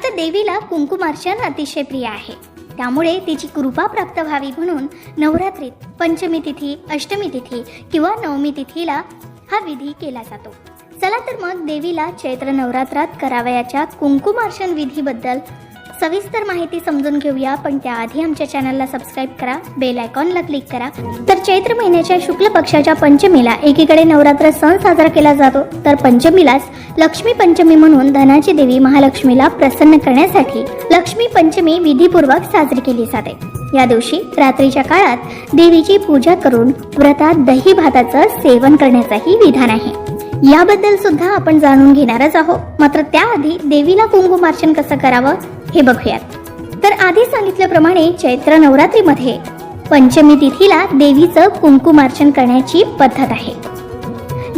आता देवीला कुंकुमार्चन अतिशय प्रिय आहे. त्यामुळे तिची कृपा प्राप्त व्हावी म्हणून नवरात्रीत पंचमी तिथी अष्टमी तिथी किंवा नवमी तिथीला हा विधी केला जातो. चला तर मग देवीला चैत्र नवरात्रात करावयाच्या कुंकुमार्चन विधीबद्दल सविस्तर माहिती समजून घेऊया पण त्याआधी आमच्या चॅनलला सबस्क्राईब करा बेल आयकॉनला क्लिक करा. तर चैत्र महिन्याच्या शुक्ल पक्षाच्या पंचमीला एकीकडे नवरात्र सण साजरा केला जातो. तर पंचमीलाच लक्ष्मी पंचमी म्हणून धनाची देवी महालक्ष्मीला प्रसन्न करण्यासाठी लक्ष्मी पंचमी विधीपूर्वक साजरी केली जाते. या दिवशी रात्रीच्या काळात देवीची पूजा करून व्रतात दही भाताचं सेवन करण्याचाही विधान आहे. याबद्दल सुद्धा आपण जाणून घेणारच आहोत. मात्र त्याआधी देवीला कुंकुमार्चन कसं करावं? हे बघूयात. तर आधी सांगितल्याप्रमाणे चैत्र नवरात्रीमध्ये पंचमी तिथीला देवीचं कुंकुमार्चन करण्याची पद्धत आहे.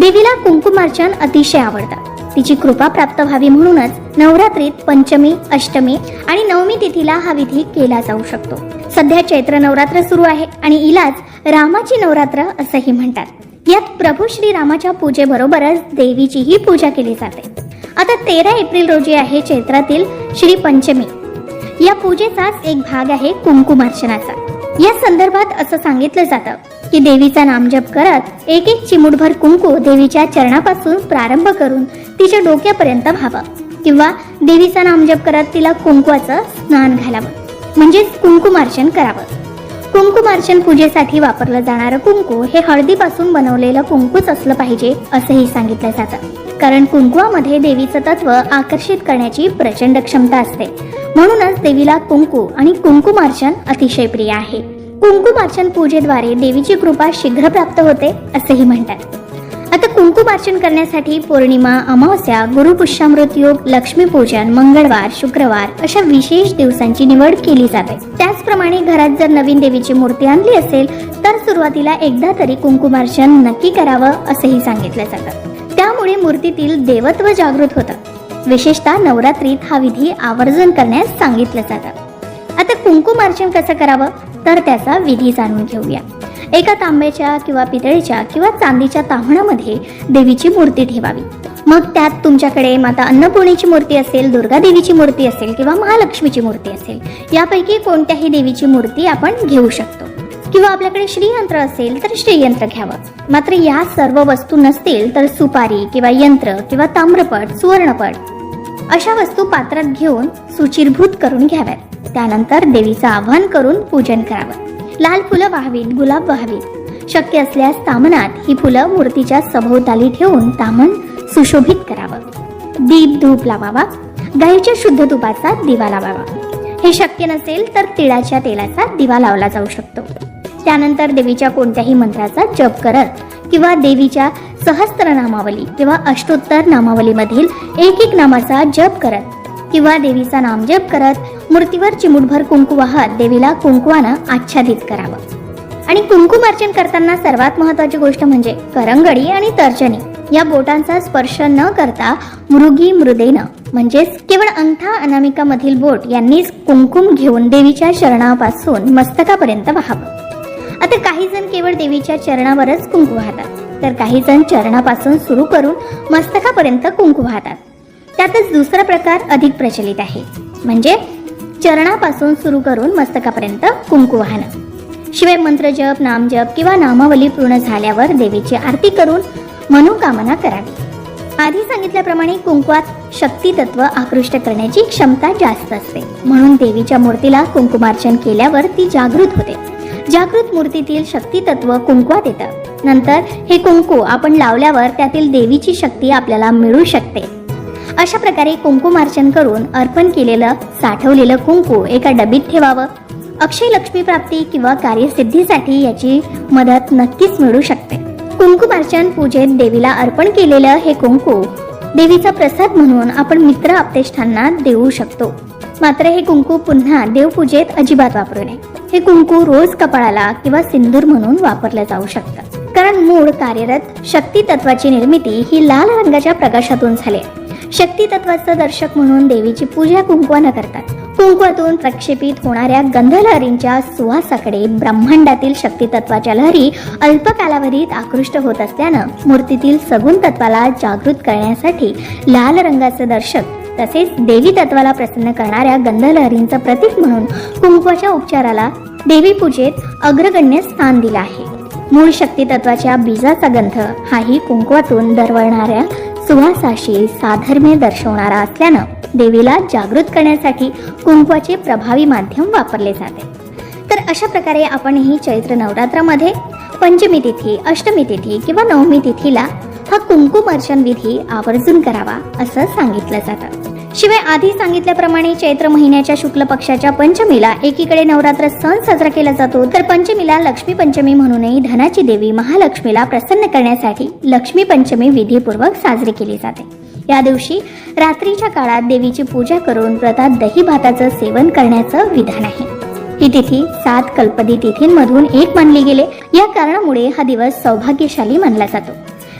देवीला कुंकुमार्चन अतिशय आवडतं. तिची कृपा प्राप्त व्हावी म्हणूनच नवरात्रीत पंचमी अष्टमी आणि नवमी तिथीला हा विधी केला जाऊ शकतो. सध्या चैत्र नवरात्र सुरू आहे आणि इलाच रामाची नवरात्र असंही म्हणतात. यात प्रभू श्री रामाच्या पूजेबरोबरच देवीचीही पूजा केली जाते. आता तेरा एप्रिल रोजी आहे चैत्रातील श्री पंचमी. या पूजेचाच एक भाग आहे कुंकुमार्चनाचा. या संदर्भात असं सांगितलं जातं की देवीचा नामजप करत एक एक चिमुटभर कुंकू देवीच्या चरणापासून प्रारंभ करून तिच्या डोक्यापर्यंत व्हावं किंवा देवीचा नामजप करत तिला कुंकवाचं स्नान घालावं. म्हणजेच कुंकुमार्चन करावं. कुंकुमार्चन पूजेसाठी वापरलं जाणारं कुंकू हे हळदीपासून बनवलेलं कुंकूच असलं पाहिजे असंही सांगितलं जातं. कारण कुंकुवामध्ये देवीचं तत्व आकर्षित करण्याची प्रचंड क्षमता असते. म्हणूनच देवीला कुंकू आणि कुंकुमार्चन अतिशय प्रिय आहे. कुंकुमार्चन पूजेद्वारे देवीची कृपा शीघ्र प्राप्त होते असेही म्हणतात. आता कुंकुमार्चन करण्यासाठी पौर्णिमा अमावस्या गुरुपुष्यामृत योग लक्ष्मीपूजन मंगळवार शुक्रवार अशा विशेष दिवसांची निवड केली जाते. त्याचप्रमाणे घरात जर नवीन देवीची मूर्ती आणली असेल तर सुरुवातीला एकदा तरी कुंकुमार्चन नक्की करावं असंही सांगितलं जातं. त्यामुळे मूर्तीतील देवत्व जागृत होतं. विशेषतः नवरात्रीत हा विधी आवर्जन करण्यास सांगितलं जातं. आता कुंकुमार्चन कसं करावं? तर त्याचा विधी जाणून घेऊया. एका तांब्याच्या किंवा पितळेच्या किंवा चांदीच्या तावणामध्ये देवीची मूर्ती ठेवावी. मग त्यात तुमच्याकडे माता अन्नपूर्णेची मूर्ती असेल दुर्गा देवीची मूर्ती असेल किंवा महालक्ष्मीची मूर्ती असेल यापैकी कोणत्याही देवीची मूर्ती आपण घेऊ शकतो. किंवा आपल्याकडे श्रीयंत्र असेल तर श्रीयंत्र घ्यावं. मात्र या सर्व वस्तू नसतील तर सुपारी किंवा यंत्र किंवा ताम्रपट सुवर्णपट अशा वस्तू पात्रात घेऊन सुचिरभूत करून घ्याव्यात. त्यानंतर देवीचं आवाहन करून पूजन करावं. लाल फुलं वाहवीत गुलाब वाहवीत. शक्य असल्यास तामनात ही फुलं मूर्तीच्या सभोवताली ठेवून तामन सुशोभित करावं. दीप धूप लावावा. गाईच्या शुद्ध तुपाचा दिवा लावावा. हे शक्य नसेल तर तिळाच्या तेलाचा दिवा लावला जाऊ शकतो. त्यानंतर देवीच्या कोणत्याही मंत्राचा जप करत किंवा देवीच्या सहस्त्र नामावली किंवा अष्टोत्तर नामावलीमधील एक एक नामाचा जप करत किंवा देवीचा नामजप करत मूर्तीवर चिमुटभर कुंकू वाहत देवीला कुंकुवानं आच्छादित करावं. आणि कुंकुमार्चन करताना सर्वात महत्वाची गोष्ट म्हणजे करंगडी आणि तर्जनी या बोटांचा स्पर्श न करता मृगी मृदेनं म्हणजेच केवळ अंगठा अनामिका मधील बोट यांनीच कुंकुम घेऊन देवीच्या चरणापासून मस्तकापर्यंत व्हावं. आता काही जण केवळ देवीच्या चरणावरच कुंकू वाहतात तर काही जण चरणापासून सुरू करून मस्तकापर्यंत कुंकू वाहतात. त्यातच दुसरा प्रकार अधिक प्रचलित आहे म्हणजे चरणापासून सुरू करून मस्तकापर्यंत कुंकू वाहणं. शिवाय मंत्रजप नामजप किंवा नामावली पूर्ण झाल्यावर देवीची आरती करून मनोकामना करावी. आधी सांगितल्याप्रमाणे कुंकुवात शक्ती तत्व आकृष्ट करण्याची क्षमता जास्त असते. म्हणून देवीच्या मूर्तीला कुंकुमार्चन केल्यावर ती जागृत होते. जागृत मूर्तीतील शक्ती तत्व कुंकुवात येतं. नंतर हे कुंकू आपण लावल्यावर त्यातील देवीची शक्ती आपल्याला मिळू शकते. अशा प्रकारे कुंकुमार्चन करून अर्पण केलेलं साठवलेलं कुंकू एका डबीत ठेवावं. अक्षय लक्ष्मी प्राप्ती किंवा कार्यसिद्धीसाठी याची मदत नक्कीच मिळू शकते. कुंकुमार्चन पूजेत देवीला अर्पण केलेलं हे कुंकू देवीचा प्रसाद म्हणून आपण मित्र आपतेष्टांना देऊ शकतो. मात्र हे कुंकू पुन्हा देवपूजेत अजिबात वापरू नये. हे कुंकू रोज कपाळाला किंवा सिंदूर म्हणून वापरलं जाऊ शकतं. कारण मूळ कार्यरत शक्ती तत्वाची निर्मिती ही लाल रंगाच्या प्रकाशातून झाली आहे. शक्ती तत्वाचं दर्शक म्हणून देवीची पूजा कुंकवानं करतात. कुंकवातून प्रक्षेपित होणाऱ्या गंधलहरींच्या सुवासाकडे ब्रह्मांडातील शक्ती तत्वाच्या लहरी अल्प कालावधीत आकृष्ट होत असल्यानं मूर्तीतील सगुण तत्वाला जागृत करण्यासाठी लाल रंगाचं दर्शक तसेच देवी तत्वाला प्रसन्न करणाऱ्या गंधलहरींचं प्रतीक म्हणून कुंकवाच्या उपचाराला देवी पूजेत अग्रगण्य स्थान दिलं आहे. मूळ शक्ती तत्वाच्या बीजाचा गंध हाही कुंकवातून दरवळणाऱ्या सुवासाशी साधर्म्य दर्शवणारा असल्यानं देवीला जागृत करण्यासाठी कुंकवाचे प्रभावी माध्यम वापरले जाते. तर अशा प्रकारे आपण ही चैत्र नवरात्रामध्ये पंचमी तिथी अष्टमी तिथी किंवा नवमी तिथीला हा कुंकुमार्चन विधी आवर्जून करावा असं सांगितलं जातं. शिवाय आधी सांगितल्याप्रमाणे चैत्र महिन्याच्या शुक्ल पक्षाच्या पंचमीला एकीकडे नवरात्र सण साजरा केला जातो तर पंचमीला लक्ष्मी पंचमी म्हणूनही धनाची देवी महालक्ष्मीला प्रसन्न करण्यासाठी लक्ष्मी पंचमी विधीपूर्वक साजरी केली जाते. या दिवशी रात्रीच्या काळात देवीची पूजा करून व्रतात दही भाताचं सेवन करण्याचं विधान आहे. ही तिथी सात कल्पदी तिथींमधून एक मानली गेले. या कारणामुळे हा दिवस सौभाग्यशाली मानला जातो.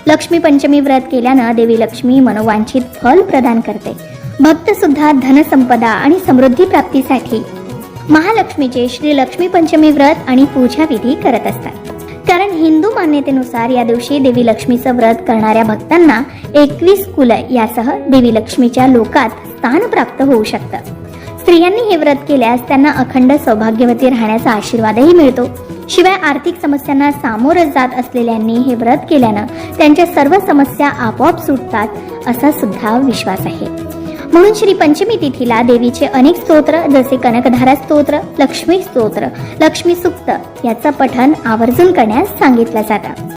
लक्ष्मी पंचमी व्रत केल्यानं देवी लक्ष्मी मनोवांछित फल प्रदान करते. भक्त सुद्धा धनसंपदा आणि समृद्धी प्राप्तीसाठी महालक्ष्मीचे श्री लक्ष्मी पंचमी व्रत आणि पूजा विधी करत असतात. कारण हिंदू मान्यतेनुसार या दिवशी देवी लक्ष्मीचं व्रत करणाऱ्या भक्तांना एकवीस कुल यासह देवी लक्ष्मीच्या लोकात स्थान प्राप्त होऊ शकतं. स्त्रियांनी हे व्रत केल्यास त्यांना अखंड सौभाग्यवती राहण्याचा आशीर्वादही मिळतो. शिवाय आर्थिक समस्यांना सामोरं जात असलेल्यांनी हे व्रत केल्यानं त्यांच्या सर्व समस्या आपोआप सुटतात असा सुद्धा विश्वास आहे. म्हणून श्री पंचमी तिथीला देवीचे अनेक स्तोत्र जसे कनकधारा स्तोत्र लक्ष्मी स्तोत्र लक्ष्मी सुक्त याचं पठण आवर्जून करण्यास सांगितलं जातं.